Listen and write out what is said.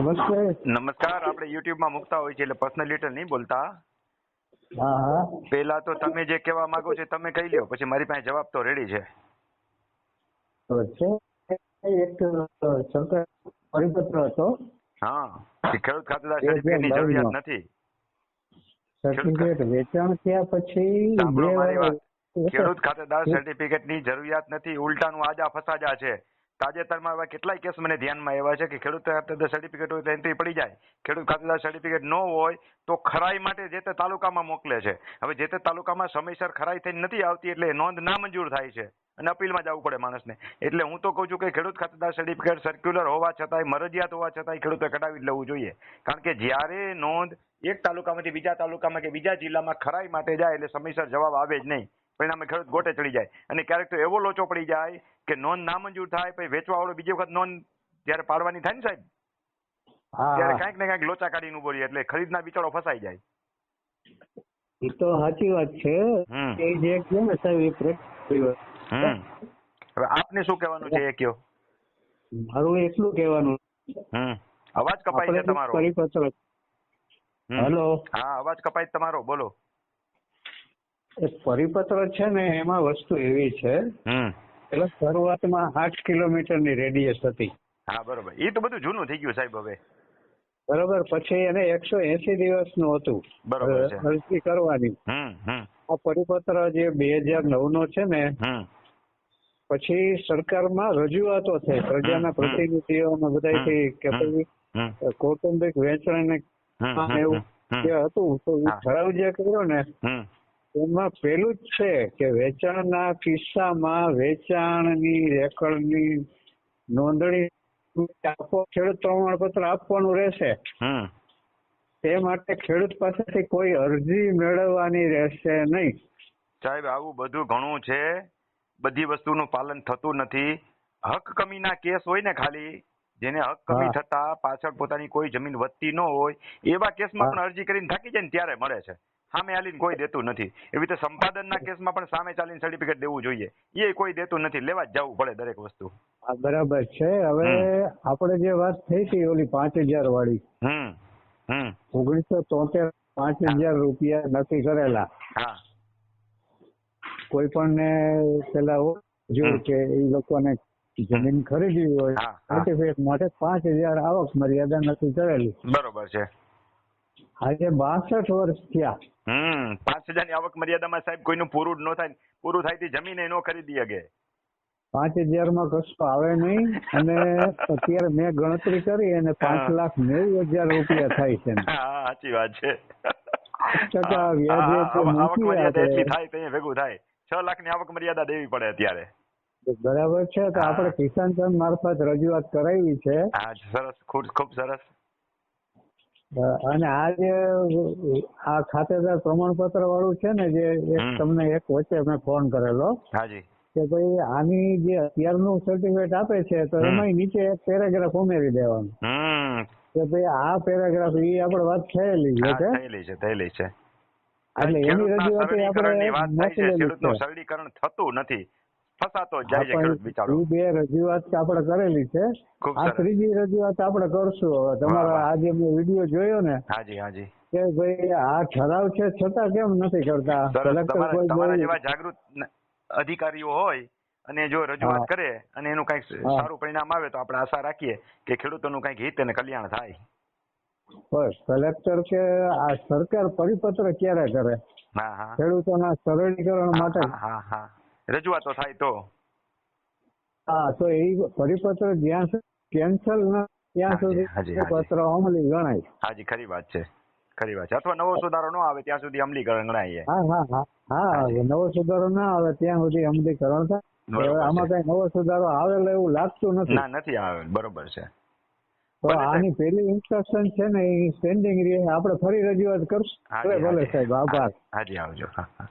નમસ્તે. નમસ્કાર આપણે યુટ્યુબમાં મુકતા હોય છે એટલે પર્સનલ ડિટેલ નહીં બોલતા. હા હા. પહેલા તો તમે જે કહેવા માંગો છો તમે કહી લ્યો પછી મારી પાસે જવાબ તો રેડી છે. એક સરકાર પરિપત્ર હતો. હા ખેડૂત ખાતેદાર સર્ટિફિકેટની જરૂરિયાત નથી. સર્ટિફિકેટ વેચાણ થયા પછી ખેડૂત ખાતેદાર સર્ટિફિકેટની જરૂરિયાત નથી ઉલટાનું આજા ફસાજા છે. તાજેતરમાં એવા કેટલાય કેસ મને ધ્યાનમાં આવ્યા છે કે ખેડૂત ખાતેદાર સર્ટિફિકેટ હોય તો એન્ટ્રી પડી જાય. ખેડૂત ખાતેદાર સર્ટિફિકેટ ન હોય તો ખરાઈ માટે જે તે તાલુકામાં મોકલે છે. હવે જે તે તાલુકામાં સમયસર ખરાઈ થઈને નથી આવતી એટલે નોંધ નામંજૂર થાય છે અને અપીલમાં જવું પડે માણસને. એટલે હું તો કહું છું કે ખેડૂત ખાતેદાર સર્ટિફિકેટ સર્ક્યુલર હોવા છતાંય, મરજિયાત હોવા છતાંય ખેડૂતે કઢાવી લેવું જોઈએ. કારણ કે જ્યારે નોંધ એક તાલુકામાંથી બીજા તાલુકામાં કે બીજા જિલ્લામાં ખરાઈ માટે જાય એટલે સમયસર જવાબ આવે જ નહીં. પરિણામે ખેડૂત ગોટે ચડી જાય. અને ક્યારેક તો એવો લોચો પડી જાય કે નોંધ નામંજૂર થાય પછી વેચવાવાળો બીજી વખત નોંધ જ્યારે પાડવાની થાય ને સાહેબ? ત્યારે. કાંઈક ને કાંઈક લોચા કાઢીને ઊભો રહે એટલે ખરીદના બિચારો ફસાઈ જાય. એ તો સાચી વાત છે. એ જે કહે ને સાહેબ એ હવે આપને શું કહેવાનું છે એ કયો? મારું એટલું કહેવાનું. અવાજ કપાય છે તમારો. હેલો. હા અવાજ કપાય છે તમારો. બોલો. પરિપત્ર છે ને એમાં વસ્તુ એવી છે. એટલે શરૂઆતમાં આઠ કિલોમીટરની રેડિયસ હતી. હા બરોબર. એ તો બધું જૂનું થઈ ગયું સાહેબ હવે. બરોબર. પછી એને એકસો એસી દિવસનું હતું. અરજી કરવાની. આ પરિપત્ર જે બે હજાર નવ નો છે ને પછી સરકારમાં રજૂઆતો થઈ. પ્રજાના હમ. પ્રતિનિધિઓ અને બધાથી કે ભાઈ કૌટુંબિક વેચાણ ને એવું જે હતું તો ઠરાવ જે કર્યો ને એમાં પેલું જ છે કે વેચાણના કિસ્સામાં વેચાણની રેકર્ડની નોંધણી આપો ખેડૂત પ્રમાણપત્ર આપવાનું રહેશે. તે માટે ખેડૂત પાસેથી કોઈ અરજી મેળવવાની રહેશે નહીં. સાહેબ આવું બધું ઘણું છે. બધી વસ્તુનું પાલન થતું નથી. હક કમીના કેસ હોય ને ખાલી જેને હક કમી થતા પાછળ પોતાની કોઈ જમીન વધતી ન હોય એવા કેસમાં પણ અરજી કરીને થાકી જાય ને ત્યારે મળે છે. સામે આલીને કોઈ દેતું નથી. એવી રીતે સંપાદનના કેસમાં પણ સામે ચાલીને સર્ટિફિકેટ દેવું જોઈએ. એ કોઈ દેતું નથી. લેવા જ જવું પડે દરેક વસ્તુ. બરાબર છે. હવે આપણે જે વાત થઈ હતી ઓલી પાંચ હજાર વાળી. હમ હમ. ઓગણીસો તોતેર પાંચ હજાર રૂપિયા નક્કી કરેલા. હા. કોઈ પણ ને પેલા જોયું કે એ લોકોને જમીન ખરીદવી હોય. સર્ટિફિકેટ માટે પાંચ હજાર આવક મર્યાદા નક્કી કરેલી. બરોબર છે. આજે બાસઠ વર્ષ થયા. હમ પાંચ હજારની આવક મર્યાદામાં સાહેબ કોઈનું પૂરું ન થાય પૂરું થાય તે જમીન ન ખરીદી શકે. પાંચ હજારમાં કશું આવે નહીં અને અત્યારે મેં ગણતરી કરી અને પાંચ લાખ નેવું હજાર રૂપિયા થાય છે હા સાચી વાત છે. ટકા વ્યાજે આવક મર્યાદા એટલી થાય તો ભેગું થાય. છ લાખની આવક મર્યાદા દેવી પડે અત્યારે. બરાબર છે તો. આપણે કિસાન સંઘ મારફત રજૂઆત કરાવી છે. સરસ ખૂબ ખૂબ સરસ. અને આ જે આ ખાતેદાર પ્રમાણપત્ર વાળું છે ને જે તમને એક વચ્ચે મેં ફોન કરેલો કે ભાઈ આની જે અત્યારનું સર્ટિફિકેટ આપે છે તો. એમાં નીચે એક પેરેગ્રાફ ઉમેરી દેવાનું. કે ભાઈ આ પેરેગ્રાફ એ આપણે વાત થયેલી છે થયેલી છે થયેલી છે. એટલે એની રજૂઆત આપણે મોકલેલી છે. સરળીકરણ થતું નથી. ફસાતો જાય છે બિચારો. બે રજૂઆત આપણે કરેલી છે. આ ત્રીજી રજૂઆત આપણે કરશું હવે. તમારો આજે મેં વીડિયો જોયો ને હાજી હાજી. કે ભાઈ આ ઠરાવ છે છતાં કેમ નથી કરતા? તમારા જેવા જાગૃત અધિકારીઓ હોય અને જો રજૂઆત કરે અને એનું કંઈક સારું પરિણામ આવે તો આપણે આશા રાખીએ કે ખેડૂતોનું કંઈક હિત અને કલ્યાણ થાય. બસ કલેક્ટર કે આ સરકાર પરિપત્ર ક્યારે કરે? હા હા. ખેડૂતોના સરળીકરણ માટે. હા હા હા. રજૂઆતો થાય તો. હા તો એ પરિપત્ર જ્યાં કેન્સલ ન ત્યાં સુધી. પત્ર અમલી ગણાય. હાજી ખરી વાત છે ખરી વાત છે. અથવા નવો સુધારો ન આવે ત્યાં સુધી અમલીકરણ ગણાય હા હા હા હા નવો સુધારો ના આવે ત્યાં સુધી અમલીકરણ થાય. આમાં કઈ નવો સુધારો આવેલો એવું લાગતું નથી. ના નથી આવે બરોબર છે. તો આની પેલી ઇન્સ્ટ્રક્શન છે ને એ સ્ટેન્ડિંગ રહે. આપણે ફરી રજૂઆત કરશું. ભલે ભલે સાહેબ આભાર. હાજી આવજો. હા હા.